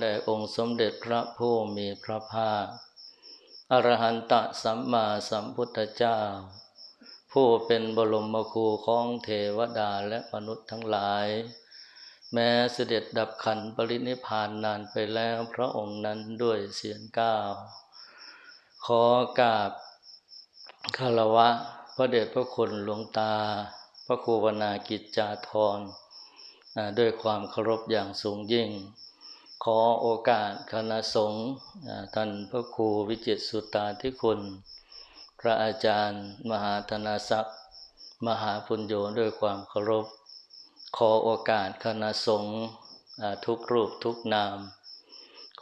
แด่องค์สมเด็จพระผู้มีพระภาค อรหันตสัมมาสัมพุทธเจ้า ผู้เป็นบรมครูของเทวดาและมนุษย์ทั้งหลาย แม้เสด็จดับขันธ์ปรินิพานนานไปแล้วพระองค์นั้นด้วยเสียงก้าว ขอกราบคารวะ พระเดชพระคุณหลวงตา พระครูวนากิจจาธรด้วยความเคารพอย่างสูงยิ่ง อโอกาสคณะสงฆ์ท่านพระครูวิจิตสุตาธิคุณ พระอาจารย์ มหาธนาศักดิ์มหาปุญโญด้วยความเคารพ ขอโอกาสคณะสงฆ์ทุกรูปทุกนาม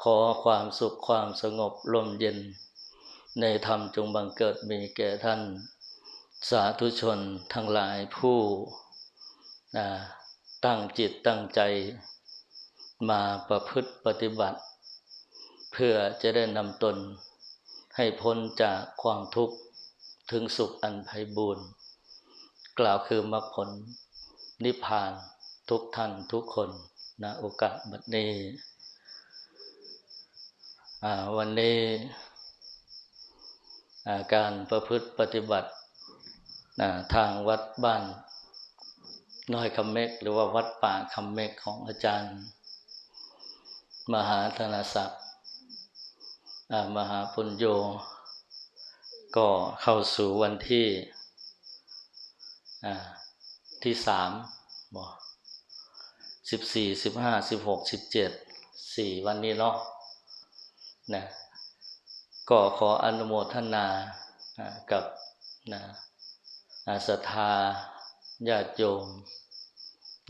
ขอความสุขความสงบลมเย็น ในธรรมจงบังเกิดมีแก่ท่าน สาธุชนทั้งหลายผู้ตั้งจิตตั้งใจ มาประพฤติปฏิบัติ เพื่อจะได้นำตน ให้พ้นจากความทุกข์ถึงสุขอันไพบูรณ์กล่าวคือมรรคผล นิพพานทุกท่านทุกคนณโอกาสบัดนี้วันนี้าการประพฤติปฏิบัติาทางวัดบ้านน้อยคำเมกหรือว่าวัดป่าคำเมกของอาจารย์ มหาธนศักดิ์มหาปุญโย ก็เข้าสู่วันที่ที่สามบอสิบสี่สิบห้าสิบหกสิบเจ็ดสี่วันนี้เนาะนะก็ขออนุโมทนากับนะศรัทธาญาติโยม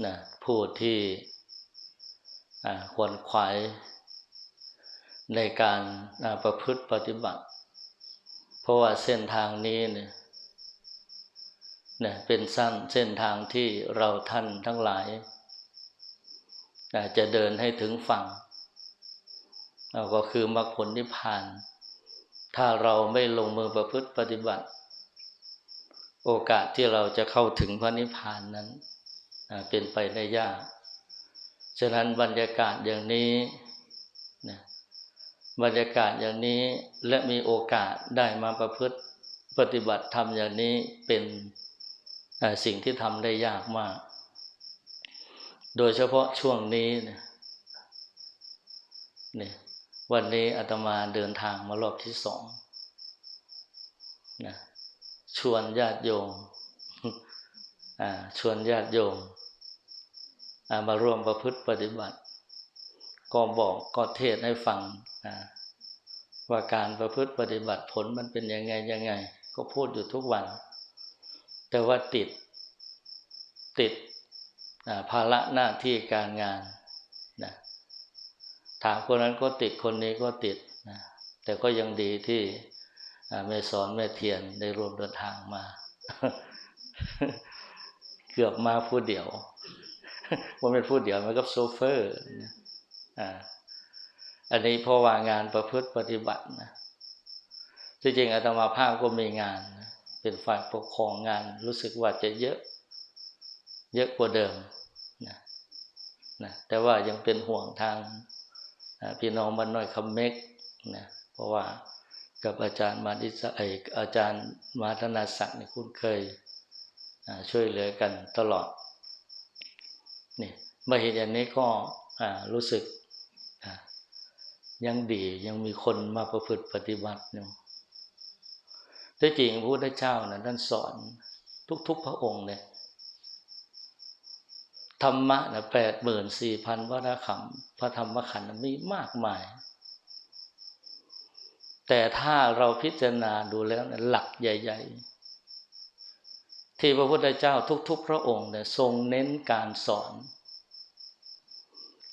นะผู้ที่ ขวนขวายในการประพฤติปฏิบัติ เพราะว่าเส้นทางนี้เนี่ยเนี่ยเป็นสั้นเส้นทางที่เราท่านทั้งหลายจะเดินให้ถึงฝั่งก็คือมรรคผลนิพพาน ถ้าเราไม่ลงมือประพฤติปฏิบัติ โอกาสที่เราจะเข้าถึงพระนิพพานนั้น เป็นไปได้ยาก ฉะนั้นบรรยากาศอย่างนี้นะบรรยากาศอย่างนี้และมีโอกาสได้มาประพฤติปฏิบัติธรรมอย่างนี้เป็นสิ่งที่ทำได้ยากมาก โดยเฉพาะช่วงนี้นี่ยเนี่วันนี้อาตมาเดินทางมารอบที่สองนะชวนญาติโยมชวนญาติโยม มาร่วมประพฤติปฏิบัติ ก็บอกก็เทศให้ฟังว่าการประพฤติปฏิบัติผลมันเป็นยังไงยังไง ก็พูดอยู่ทุกวัน แต่ว่าติดติดภาระหน้าที่การงานนะถามคนนั้นก็ติดคนนี้ก็ติดนะแต่ก็ยังดีที่อ่าแม่สอนแม่เทียนได้รวมเดินทางมา เกือบมาผู้เดียว ว่าเป็นผู้เดียวมันก็โซเฟอร์นะอ่าอันนี้พราะว่างานประพฤติปฏิบัตินะจริงๆอาตมาภาพก็มีงานนะเป็นฝ่ายปกครองงานรู้สึกว่าจะเยอะ เยอะกว่าเดิมนะนะแต่ว่ายังเป็นห่วงทางพี่น้องบ้านน้อยคำเมกนะเพราะว่ากับอาจารย์มาดิสไออาจารย์มาธนาศักดิ์นี่คุ้นเคยช่วยเหลือกันตลอด นี่มาเห็นอย่างนี้ก็รู้สึกยังดียังมีคนมาประพฤติปฏิบัติอยู่ที่จริงพระพุทธเจ้านะท่านสอนทุก ๆ พระองค์เนี่ยธรรมะนะแปดหมื่นสี่พันวรคำพระธรรมขันธ์มีมากมาย แต่ถ้าเราพิจารณาดูแล้วนะหลักใหญ่ ๆ ที่พระพุทธเจ้าทุก ๆ พระองค์เนี่ยทรงเน้นการสอน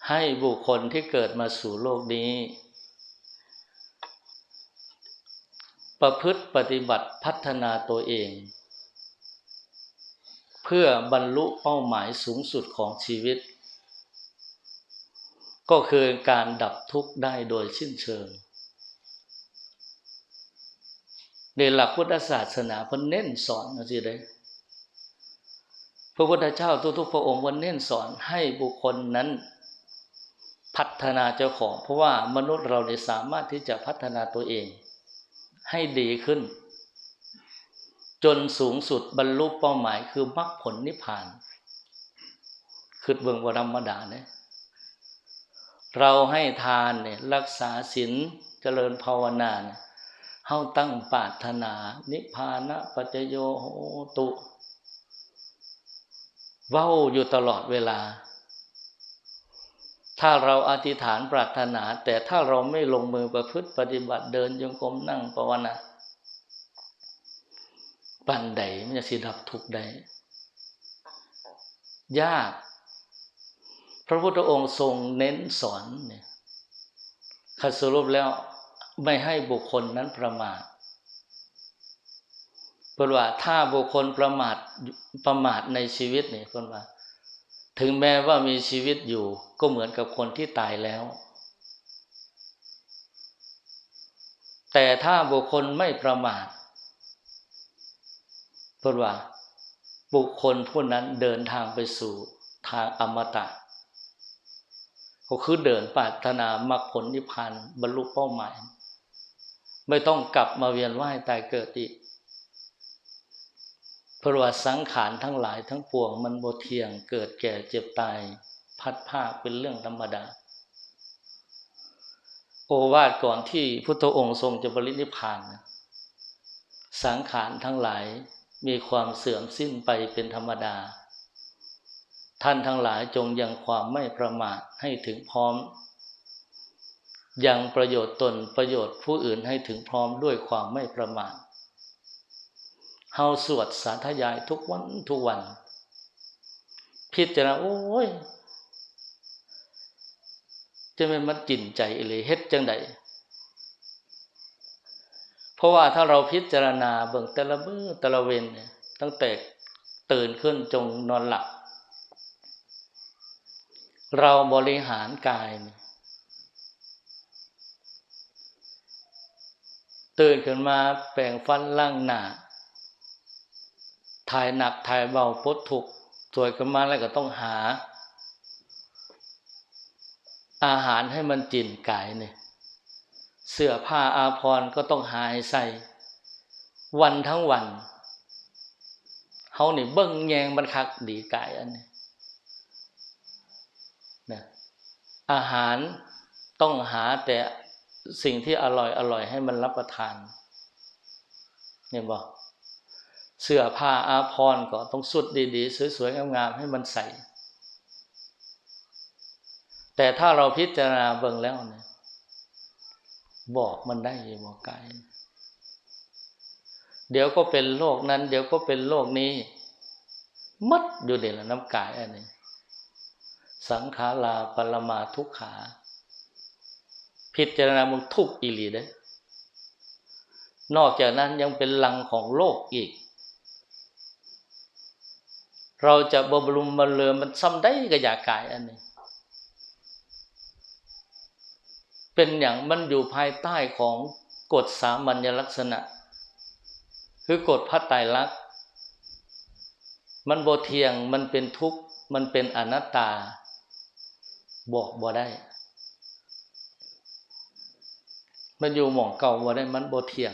ให้บุคคลที่เกิดมาสู่โลกนี้ ประพฤติปฏิบัติพัฒนาตัวเอง เพื่อบรรลุเป้าหมายสูงสุดของชีวิต ก็คือการดับทุกข์ได้โดยสิ้นเชิงในหลักพุทธศาสนาเพิ่นเน้นสอนนะสิเลย พระพุทธเจ้าทุกๆพระองค์วันเน้นสอนให้บุคคลนั้น พัฒนาเจ้าของ เพราะว่ามนุษย์เราเนี่ยสามารถที่จะพัฒนาตัวเอง ให้ดีขึ้น จนสูงสุดบรรลุเป้าหมายคือมรรคผลนิพพานคือเบื้องวรรมดาเนี่ยเราให้ทานเนี่ยรักษาศีลเจริญภาวนาเนี่ยเฮาตั้งปาถนา นิพพานะปัจโยโหตุ ว้าอยู่ตลอดเวลา ถ้าเราอธิษฐานปรารถนา แต่ถ้าเราไม่ลงมือประพฤติปฏิบัติเดินยงกรมนั่งภาวนาปันใดมันจะสิดับทุกใดยาก พระพุทธองค์ทรงเน้นสอนเนี่ยคัสรุปแล้วไม่ให้บุคคลนั้นประมาท เพราะว่าถ้าบุคคลประมาทประมาทในชีวิตเนี่ยคนว่า ถึงแม้ว่ามีชีวิตอยู่ก็เหมือนกับคนที่ตายแล้ว แต่ถ้าบุคคลไม่ประมาทเพราะว่า บุคคลผู้นั้นเดินทางไปสู่ทางอมตะก็คือเดินปรารถนามรรคผลนิพพานบรรลุเป้าหมาย ไม่ต้องกลับมาเวียนว่ายตายเกิดอีก เพราะว่าสังขารทั้งหลายทั้งปวงมันโบเทียงเกิดแก่เจ็บตาย พัดภาคเป็นเรื่องธรรมดา โอวาทก่อนที่พุทธองค์ทรงจะบริณิพานสังขารทั้งหลายมีความเสื่อมสิ้นไปเป็นธรรมดา ท่านทั้งหลายจงยังความไม่ประมาทให้ถึงพร้อมยังประโยชน์ตนประโยชน์ผู้อื่นให้ถึงพร้อมด้วยความไม่ประมาท เฮาสวดสาธยายทุกวันทุกวัน พิจารณาโอ้ยจะเป็นมันจินใจเลยเฮ็ดจังใดเพราะว่าถ้าเราพิจารณาเบิ่งแต่ละมือแต่ละเวนเนี่ยตั้งแต่ตื่นขึ้นจงนอนหลับ เราบริหารกายตื่นขึ้นมาแปลงฟันล่างหนา ถ่ายหนักถ่ายเบาปดถูกสวยขึ้นมาแล้วก็ต้องหา อาหารให้มันจินกายเนี่ยเสื้อผ้าอาภรณ์ก็ต้องหายใส่ วันทั้งวันเขาเนี่เบิ้งแยงบันคักดีกายอันนี้นะอาหารต้องหาแต่สิ่งที่อร่อยอร่อยให้มันรับประทานเนี่ยบอก เสื้อผ้าอาภรณ์ก็ต้องสุดดีๆ สวยๆงามๆให้มันใส่ แต่ถ้าเราพิจารณาเบิ่งแล้วเนี่ยบอกมันได้ยังบอกกายเดี๋ยวก็เป็นโรคนั้น เดี๋ยวก็เป็นโรคนี้ มัดอยู่เด่นน้ำกายอันนี้ สังขาราปรมาทุกขา พิจารณามึงทุกอีหลีได้นอกจากนั้นยังเป็นลังของโลกอีก เราจะบำรุงบำเรอมันซ้ำได้ก็อยากกายอันนี้ เป็นอย่างมันอยู่ภายใต้ของกฎสามัญลักษณะ คือกฎพระไตรลักษณ์มันโบเทียงมันเป็นทุกข์ มันเป็นอนัตตา บอกบ่ได้ มันอยู่หม่องเก่าว่าได้มันโบเทียง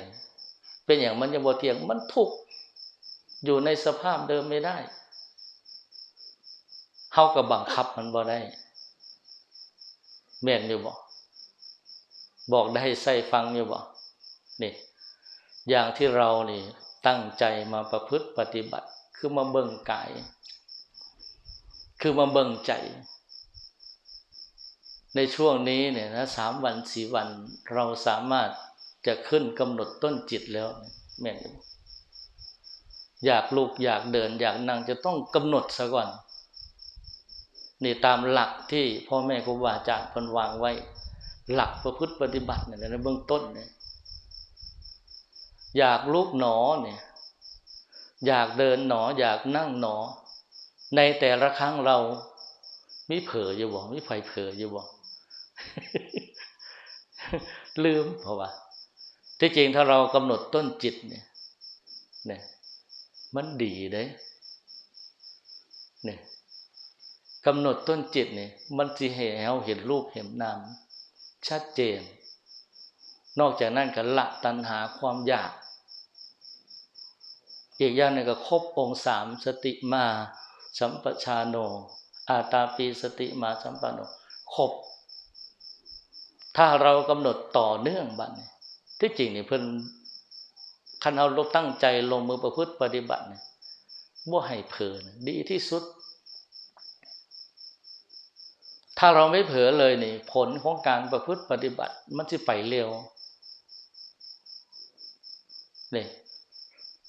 เป็นอย่างมันยังโบเทียงมันทุกข์ อยู่ในสภาพเดิมไม่ได้ เข้ากับบังคับมันบ่ได้แม่นอยู่บ่บอกได้ใส่ฟังอยู่บ่นี่ อย่างที่เรานี่ตั้งใจมาประพฤติปฏิบัติ คือมาเบิ่งกาย คือมาเบิ่งใจ ในช่วงนี้เนี่ยนะสามวันสี่วัน เราสามารถจะขึ้นกำหนดต้นจิตแล้วแม่นอยู่อยากลูกอยากเดิน อยากนั่งจะต้องกำหนดซะก่อน นี่ตามหลักที่พ่อแม่ครูบาอาจารย์พันวางไว้ หลักประพฤติปฏิบัติเนี่ยในเบื้องต้นเนี่ยอยากลุกหนอเนี่ยอยากเดินหนอ อยากนั่งหนอ ในแต่ละครั้งเราไม่เผลออยู่บ่ไม่ไฟเผลออยู่บ่ลืมเพราะว่าที่จริงถ้าเรากำหนดต้นจิตเนี่ยเนี่ยมันดีเลยเนี่ย กำหนดต้นจิตเนี่ยมันสิให้เราเห็นรูปเห็นนามชัดเจน นอกจากนั้นก็ละตัณหาความอยาก อีกอย่างหนึ่งก็ครบองค์สามสติมาสัมปชาโน อาตาปีสติมาสัมปโนครบ ถ้าเรากำหนดต่อเนื่องบัดนี้ที่จริงเนี่ยเพิ่นคันเอาเราตั้งใจลงมือประพฤติปฏิบัติเนี่ยบ่ให้เผลอนดีที่สุด ถ้าเราไม่เผลอเลยนี่ ผลของการประพฤติปฏิบัติ มันจะไปเร็วนี่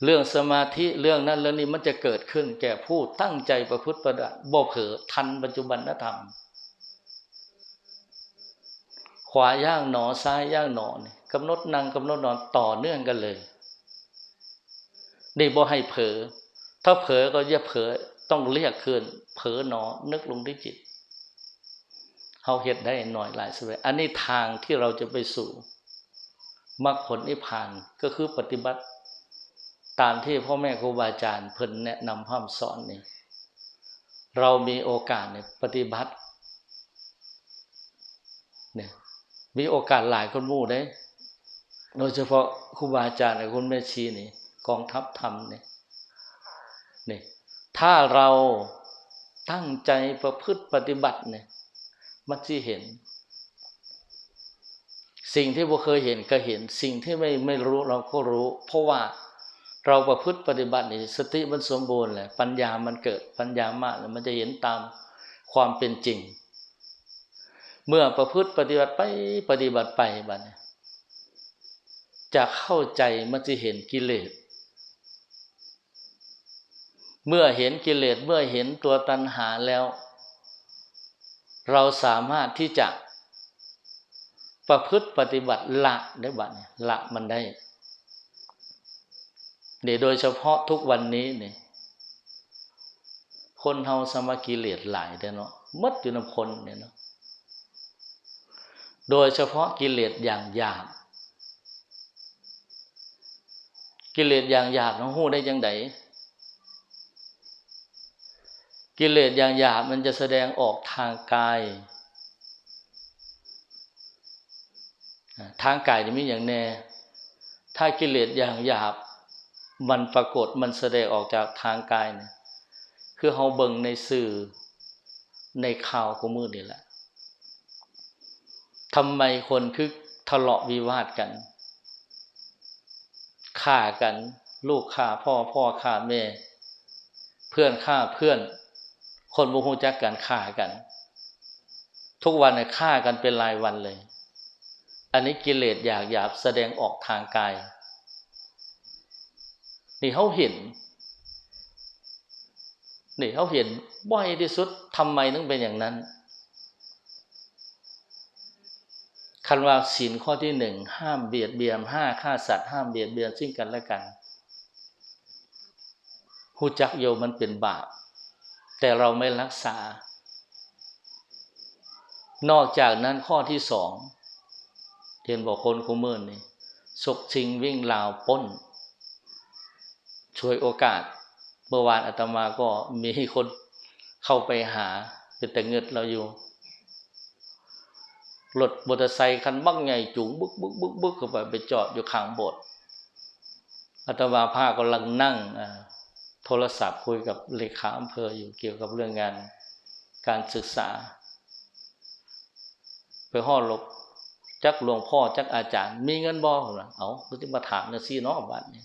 เรื่องสมาธิเรื่องนั้นเรื่องนี้มันจะเกิดขึ้น แก่ผู้ตั้งใจประพฤติปฏิบัติบ่เผลอทันปัจจุบันธรรม ขวาย่างหนอซ้ายย่างหนอนี่กำหนดนั่งกำหนดนอนต่อเนื่องกันเลยนี่บ่ให้เผลอถ้าเผลอก็อย่าเผลอต้องเรียกคืนเผลอหนอนึกลงที่จิต เขาเห็ดได้หน่อยหลายสเวอันนี้ทางที่เราจะไปสู่มรรคผลนิพพานก็คือปฏิบัติตามที่พ่อแม่ครูบาอาจารย์เพิ่นแนะนำพร่ำสอนนี่เรามีโอกาสเนี่ยปฏิบัติเนี่ยมีโอกาสหลายคนมู่ได้ โดยเฉพาะครูบาอาจารย์และคุณแม่ชีนี่ กองทัพธรรมเนี่ยนี่ถ้าเราตั้งใจประพฤติปฏิบัติเนี่ย มันจะเห็น สิ่งที่บ่เคยเห็นก็เห็น สิ่งที่ไม่ไม่รู้เราก็รู้ เพราะว่าเราประพฤติปฏิบัตินี่สติมันสมบูรณ์แหละปัญญามันเกิดปัญญามากแล้วมันจะเห็นตามความเป็นจริง เมื่อประพฤติปฏิบัติไปปฏิบัติไปบัดนี้จะเข้าใจมันจะเห็นกิเลส เมื่อเห็นกิเลสเมื่อเห็นตัวตัณหาแล้ว เราสามารถที่จะประพฤติปฏิบัติละได้บัดนี้ละมันได้เนี่ยโดยเฉพาะทุกวันนี้เนี่ยคนเฮาสมากิเลสหลายเด้อเนาะมดอยู่ในคนเนี่ยเนาะโดยเฉพาะกิเลสอย่างหยาบกิเลสอย่างหยาบน้องหู้ได้ยังไง กิเลสอย่างหยาบมันจะแสดงออกทางกาย ทางกายนี่มีอย่างแน่ ถ้ากิเลสอย่างหยาบ มันปรากฏมันแสดงออกจากทางกายเนี่ยคือเฮาเบิ่งในสื่อในข่าวของมือนี่แหละทำไมคนคือทะเลาะวิวาทกันฆ่ากัน ลูกฆ่าพ่อพ่อฆ่าแม่ เพื่อนฆ่าเพื่อน คนบุหูจักกันฆ่ากัน ทุกวันเนี่ยฆ่ากันเป็นรายวันเลย อันนี้กิเลสอยากหยาบแสดงออกทางกาย นี่เขาเห็น นี่เขาเห็นบ่อยที่สุดทำไมต้องเป็นอย่างนั้นคันว่าศีลข้อที่หนึ่งห้ามเบียดเบียนห้าฆ่าสัตว์ห้ามเบียดเบียนซึ่งกันและกันหูจักโยมันเป็นบาป แต่เราไม่รักษา นอกจากนั้นข้อที่สองเทียนบอกคนคุมือนนี่สกชิงวิ่งราวป้น ช่วยโอกาส เมื่อวานอาตมาก็มีคนเข้าไปหาเป็นแต่เงิดเราอยู่รถมอเตอร์ไซค์คันบักใหญ่จูงบึกบึกบึกบึกเข้าไปไปจอดอยู่ข้างโบสถ์อาตมาภากำลังนั่ง ทรศัพท์คุยกับเลขาอำเภออยู่เกี่ยวกับเรื่องงานการศึกษาไปห่อลบจักหลวงพ่อจักอาจารย์ มีเงินบ่เหรอเอาก็จะมาถามเนี่ยซีน้องบาทนี่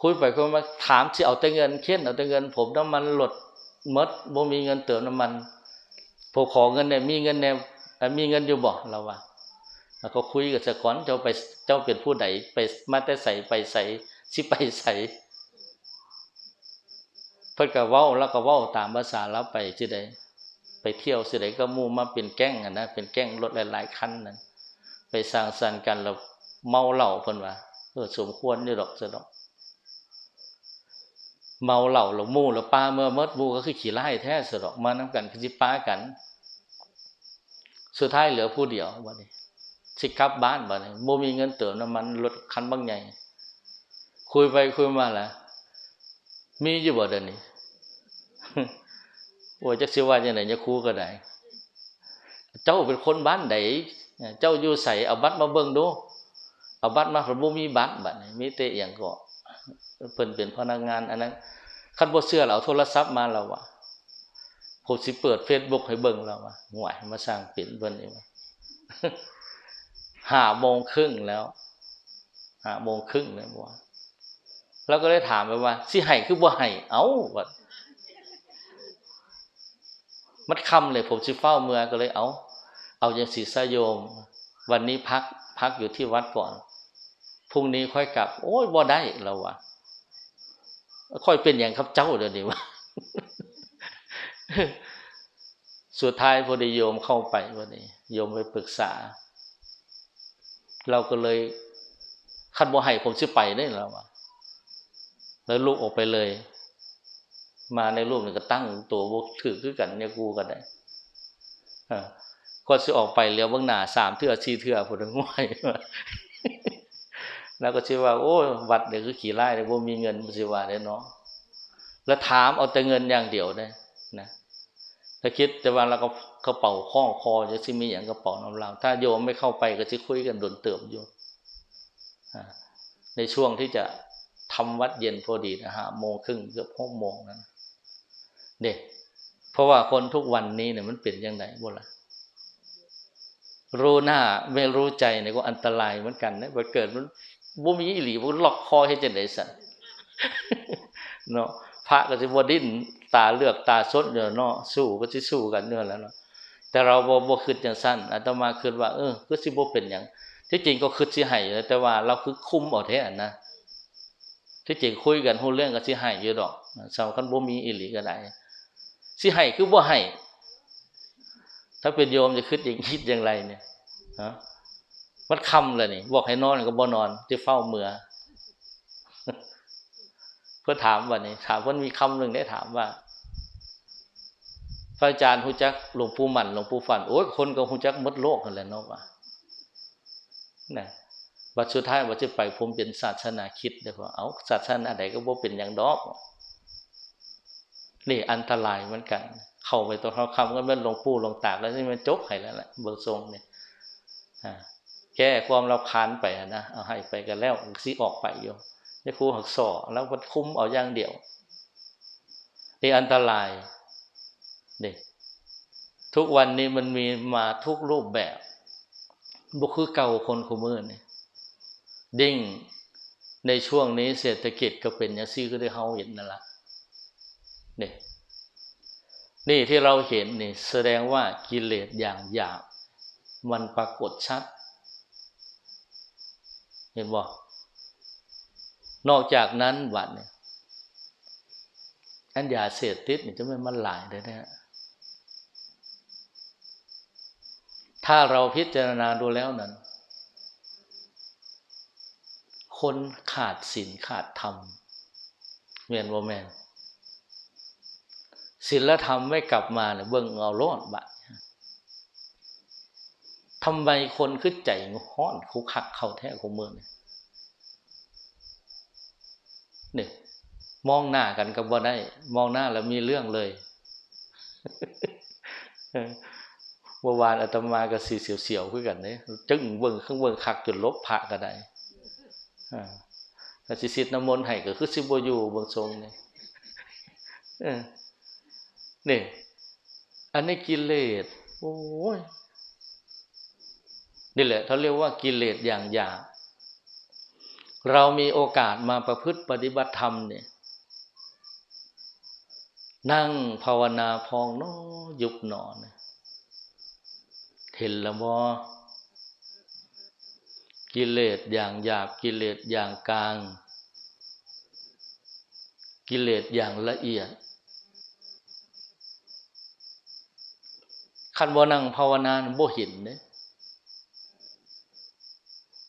คุยไปคุยมาถามสิเอาแต่เงินเค้นเอาแต่เงิน ผมน้ำมันหลดมดบ่มีเงินเติมน้ำมันพอขอเงินเนี่ยมีเงินเนี่ยมีเงินอยู่บ่เราว่าแล้วก็คุยกับสกอนเจ้าไปเจ้าเป็นผู้ใดไปมาแต่ใส่ไปใส่ สิไปใส่เพิ่นก็เว้าแล้วก็เว้าตามภาษาแล้วไปสิใดไปเที่ยวสิใดก็มู่มาเป็นแก๊งนะเป็นแก๊งรถหลายๆคันนั่นไปสร้างสรรค์กันแล้วเมาเหล้าเพิ่นว่าเออสมควรนี่ดอกซะดอกเมาเหล่าหลงมู่หรือป้าเมื่อมดมู่ก็คือขี่ไล่แท้สดอกมาน้ำกันคือจิป้ากัน สุดท้ายเหลือผู้เดียววันนี้สิกลับบ้านวันนี้โมมีเงินเติมน้ำมันรถคันบางใหญ่ คุยไปคุยมาแล้วมีอยู่บ่เดี๋ยวนี้โอ้ยจักสิว่าจังไดจะครูก็ได้ เจ้าเป็นคนบ้านใดเจ้าอยู่ใส่เอาบัตรมาเบิ่งดู เอาบัตรมาเพราะบ่มีบัตรบัดนี้มีแต่อย่างก็เพิ่นเป็นพนักงานอันนั้นคันบ่เชื่อเราเอาโทรศัพท์มาแล้วว่าผมสิเปิด Facebook ให้เบิ่งแล้วว่าห่วยมาสร้างเป็นเพิ่นนี่ว่าห้าโมงครึ่งแล้วห้าโมงครึ่งเลยว่า แล้วก็ได้ถามไปว่า สิให้คือบ่ให้เอ้าบัดมันคำเลยผมสิเฝ้าเมื่อก็เลยเอาเอาอย่างศีสโยม วันนี้พักพักอยู่ที่วัดก่อนพรุ่งนี้ค่อยกลับ โอ้ยบ่ได้เราวะค่อยเป็นอย่างครับเจ้าเดี๋ยวนี้วะสุดท้ายพอดีโยมเข้าไปวันนี้ โยมไปปรึกษา เราก็เลยคันบ่ให้ผมสิไปได้แล้ววะ แล้วลูกออกไปเลย มาในรูปนี่งก็ตั้งตัวบกถือคือกันเนี่ยกูกันได้ก็สิออกไปเลี้ยวเบื้องหน้าสามเทือสี่เทือผุดง่วยแล้วก็ชื่อว่า โอ้วัดเดี๋ยวคือขี่ไล่เดี๋ยวมีเงินสิว่าได้เนาะแล้วถามเอาแต่เงินอย่างเดียวได้นะถ้าคิดแต่ว่าเราก็กระเป๋าข้องคอจะซิมีอย่างกระเป๋าน้ำเราถ้าโยมไม่เข้าไปก็จะคุยกันโดนเติมโยมในช่วงที่จะ ทำวัดเย็นพอดีนะฮะโมงครึ่งเกือบหกโมงนั้นเด็กเพราะว่าคนทุกวันนี้เนี่ยมันเป็นยังไงบ่ล่ะรู้หน้าไม่รู้ใจเนี่ยก็อันตรายเหมือนกันนะมันเกิดมันบ่มีอิหลีมันล็อกคอให้เจะไดสันเนาะพระก็จะบ่ดิ้นตาเลือกตาซดเนาะสู้ก็จะสู้กันเนื้อแล้วเนาะแต่เราบ่บ่คิดอย่างสั้นอาตมาคิดว่าเออก็สิบ่เป็นอย่างที่จริงก็คิดสิให้แต่ว่าเราคือคุมเอาแท้นะ ที่จริงคุยกันฮู้เรื่องก็สิให้อยู่ดอกสำคัญบ่มีอิหลีก็ได้สิให้คือบ่ให้ถ้าเป็นโยมจะคิดอย่างคิดอย่างไรเนี่ยฮะมันคำเลยนี่บอกให้นอนก็บ่นอนจะเฝ้าเมือเพื่อถามวันนี้ ถามว่ามีคำหนึ่งได้ถามว่า พระอาจารย์หูจักหลวงปู่หมันหลวงปู่ฟันโอ้ยคนก็หูจักมดโลกกันแหละเนาะว่านะ บัดสุดท้ายว่าจะไปผมเป็นศาสนาคิดเดี๋ยวเอาศาสนาใดก็บ่เป็นอย่างดอก นี่อันตรายเหมือนกัน เข้าไปตัวเขาคำก็เป็นลงปูลงตากแล้วนี่มันจบให้แล้วแหละเบิกทรงเนี่ยแก้ความเราคานไปนะเอาให้ไปกันแล้วซีออกไปอยู่นี่ครูหักสอแล้วมันคุ้มเอาอย่างเดียวนี่อันตรายเด็กทุกวันนี้มันมีมาทุกรูปแบบบุคือเก่าคนคุมือเนี่ย ดิ้งในช่วงนี้เศรษฐกิจก็เป็นอย่างซี่ก็ได้เฮาเห็นนั่นละนี่นี่ที่เราเห็นนี่แสดงว่ากิเลสอย่างหยาบมันปรากฏชัด เห็นบ่นอกจากนั้นวัดเนี่ยอันยาเสพติดนี่จะไม่มันหลายเลยนะถ้าเราพิจารณาดูแล้วนั้น คนขาดศีลขาดธรรมเมียนว่าแมนศีลธรรมไม่กลับมาเนี่ยเบิ่งเอาโลดบะทำไมคนขึ้นใจห้อนคุกขักเข้าแท้ของเมืองเนี่ยนี่มองหน้ากันก็บ่ได้ มองหน้าแล้วมีเรื่องเลยเมื่อวานอาตมากับสีเสียวๆขึ้นกันเนี่ยจึงเบิ่งข้างเบิ่งคักจนลบพระก็ได้ แต่สิสิทน้ำมนต์ให้ก็คือสิบวอยู่เบิ่งทรงเนี่ยนี่อันนี้กิเลสโอ้ยนี่แหละเขาเรียกว่ากิเลสอย่างหยาบเรามีโอกาสมาประพฤติปฏิบัติธรรมเนี่ย นั่งภาวนาพองนอยุบหนอนเห็นละบอ กิเลสอย่างหยาบกิเลสอย่างกลาง กิเลสอย่างละเอียดคันบ่นั่งภาวนาบ่ห็นเนี่ย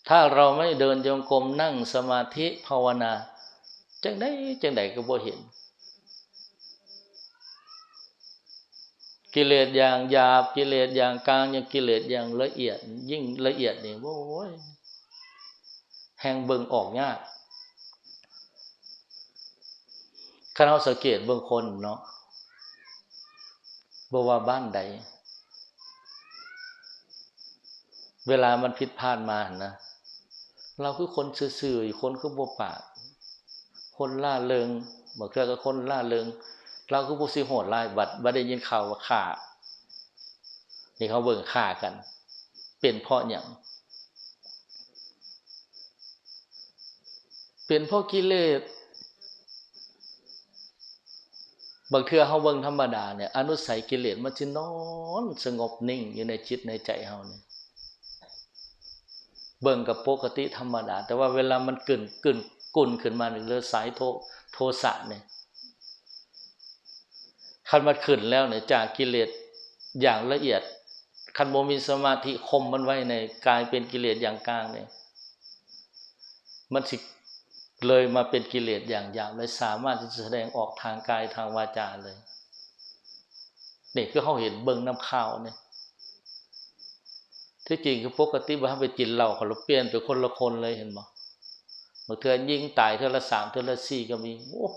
ถ้าเราไม่เดินจงกรมนั่งสมาธิภาวนา จังได้จังไดก็บ่เห็น กิเลสอย่างหยาบกิเลสอย่างกลางอย่างกิเลสอย่างละเอียด ยิ่งละเอียดนี่โอ้ย แห่งเบิ่งออกยากข้าเราสังเกตเบื้องคนเนาะบว่าบ้านใด เวลามันผิดพลาดมานะ เราคือคนซื่อๆคนคือบ่ปาก คนล่าเริงบ่เทื่อก็คนล่าเริง เราคือผู้สิโหดร้ายบัดบ่ได้ยินข่าวว่าฆ่านี่เขาเบิ่งฆ่ากัน เป็นเพราะหยัง เป็นเพราะกิเลสบางเทือเฮาเบิ่งธรรมดาเนี่ยอนุสัยกิเลสมันสินอนสงบนิ่งอยู่ในจิตในใจเฮาเนี่ยเบิ่งกับปกติธรรมดา แต่ว่าเวลามันกึ่นกึ่นกุ่นขึ้นมาหนึ่งเรือสายโทโทสะเนี่ยคันมันขึ้นแล้วเนี่ยจากกิเลสอย่างละเอียด คันโมมีสมาธิคมมันไว้ในกลายเป็นกิเลสอย่างกลางเนี่ยมันสิ เลยมาเป็นกิเลสอย่างหยาบเลยสามารถที่จะแสดงออกทางกายทางวาจาเลยนี่คือเขาเห็นเบิ่งน้ำข้าวเนี่ยที่จริงคือปกติว่าไปกินเหล้าเขาเปลี่ยนเป็นคนละคนเลยเห็นบ่บางเทือยิงตายเทือละสามเทือละสี่ก็มีโอ้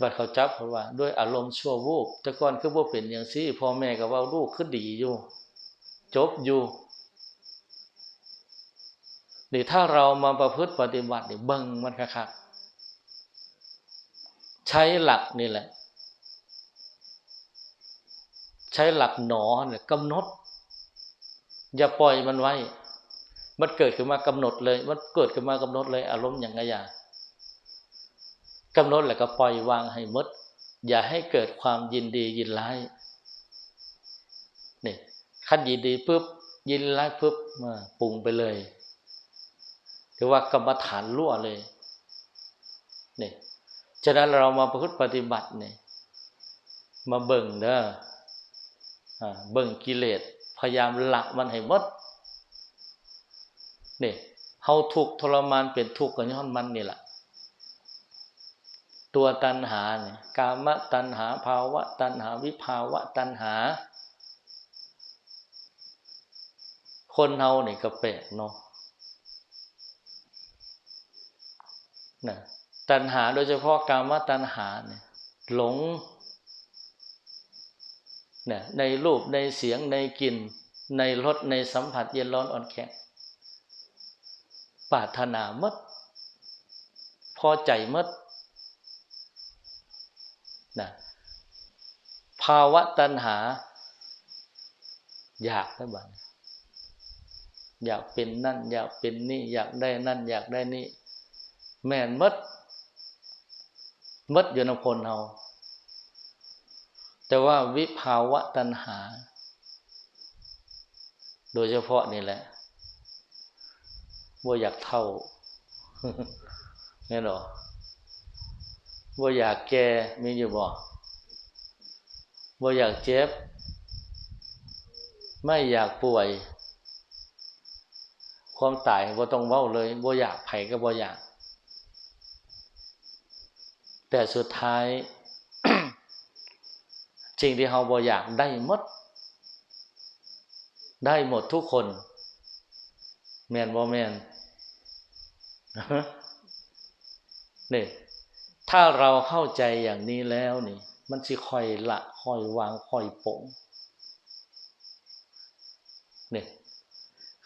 บัดเขาจับเพราะว่า ด้วยอารมณ์ชั่ววูบแต่ก่อนคือว่าเป็นอย่างซี่พ่อแม่ก็ว่าลูกคือดีอยู่ จบอยู่ นี่ถ้าเรามาประพฤติปฏิบัติเนี่เบิ่งมันคักใช้หลักนี่แหละ ใช้หลักหนอเนี่ยกำหนด อย่าปล่อยมันไว้ มันเกิดขึ้นมากำหนดเลย มันเกิดขึ้นมากำหนดเลย อารมณ์อย่างไรอย่างกำหนดแล้วก็ปล่อยวางให้มด อย่าให้เกิดความยินดียินร้ายนี่ขั้นยินดีปุ๊บยินร้ายปุ๊บมาปรุงไปเลย หรือว่ากรรมฐานรั่วเลยนี่ฉะนั้นเรามาประพฤติปฏิบัติเนี่ยมาเบิ่งเด้อเบิ่งกิเลสพยายามละมันให้หมดนี่เฮาทุกทรมานเป็นทุกข์กับย้อนมันนี่แหละตัวตัณหาเนี่ยกามตัณหาภาวะ ตัณหาวิภาวะ ตัณหา คนเฮาเนี่ยก็แปลกเนาะ นะตัณหาโดยเฉพาะกามตัณหาเนี่ยหลงนี่ยในรูปในเสียงในกลิ่น ในรสในสัมผัสเย็นร้อนอ่อนแข็งปรารถนามดพอใจมดนะภาวะตัณหา อยากนะบ้างอยากเป็นนั่น อยากเป็นนี่ อยากได้นั่น อยากได้นี่ แม่นมดมดอยู่ในคนเราแต่ว่าวิภาวะตัณหา โดยเฉพาะนี่แหละว่าอยากเท่าแน่หรอว่าอยากแก่มีอยู่บ่ว่าอยากเจ็บ ไม่อยากป่วย ความตายว่าต้องเว้าเลยว่าอยากไผ่ก็บ่อยาก แต่สุดท้ายจริงที่เราบ่อยากได้หมด ได้หมดทุกคน แมนบ่แมนนี่ถ้าเราเข้าใจอย่างนี้แล้วนี่ มันสิค่อยละค่อยวางค่อยปงนี่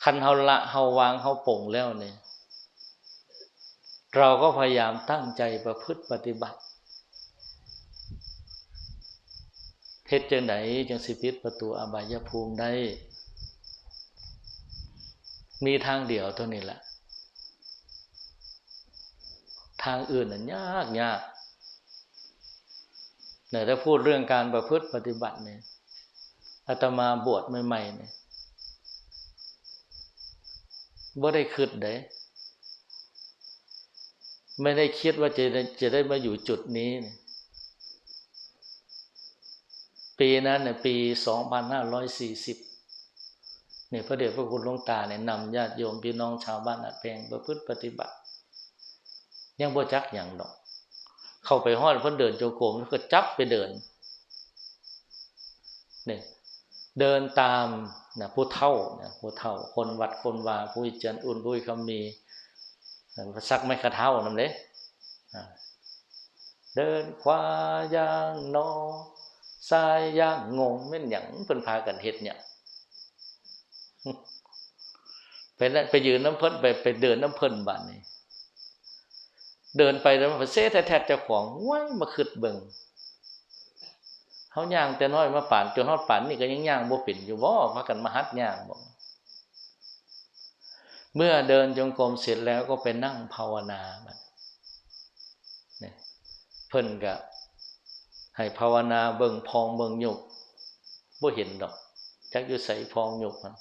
คันเฮาละเฮาวางเฮาปงแล้วเนี่ย เราก็พยายามตั้งใจประพฤติปฏิบัติเฮ็ดจังไหนจังสิปิดประตูอบายภูมิได้ มีทางเดียวเท่านี้แหละ ทางอื่นนั้นยากยากเนี่ยถ้าพูดเรื่องการประพฤติปฏิบัติเนี่ยอาตมาบวชใหม่ๆเนี่ยบ่ได้คิดเด้ ไม่ได้คิดว่าจะจะได้มาอยู่จุดนี้เนี่ยปีนั้นเนี่ยปีสองพันห้าร้อยสี่สิบเนี่ยพระเดชพระคุณหลวงตาเนี่ยนำญาติโยมพี่น้องชาวบ้านอัดแพงประพฤติปฏิบัติ ยังบ่จักอย่างดอก เข้าไปห้อดเพิ่นเดินโจโกมแล้วก็จับไปเดินเนี่ยเดินตามนะผู้เท่านะผู้เท่า คนวัดคนวาผู้จันอุ่นผู้คำมี สักไม่กระเท่านำเด้เดินขวาย่างนอสายย่างงงแม่นหยังเพิ่นพากันเฮ็ดเนี่ยไปนั่นไปยืนน้ำเพิ่นไปไปเดินน้ำเพิ่นบัดนี้ เดินไปแล้วมันเซ่แท้ๆเจ้าของว้ายมาคิดเบิ่งเฮาย่างแต่น้อยมาป่านจนฮอดป่านนี่ก็ยังย่างบ่เป็นอยู่บ่พากันมาหัดย่างบ่ เมื่อเดินจงกรมเสร็จแล้วก็ไปนั่งภาวนาเนี่ยเพิ่นก็ให้ภาวนาเบิ่งพองเบิ่งหยุกบ่เห็นดอกจักอยู่ใสพองหยุกมัน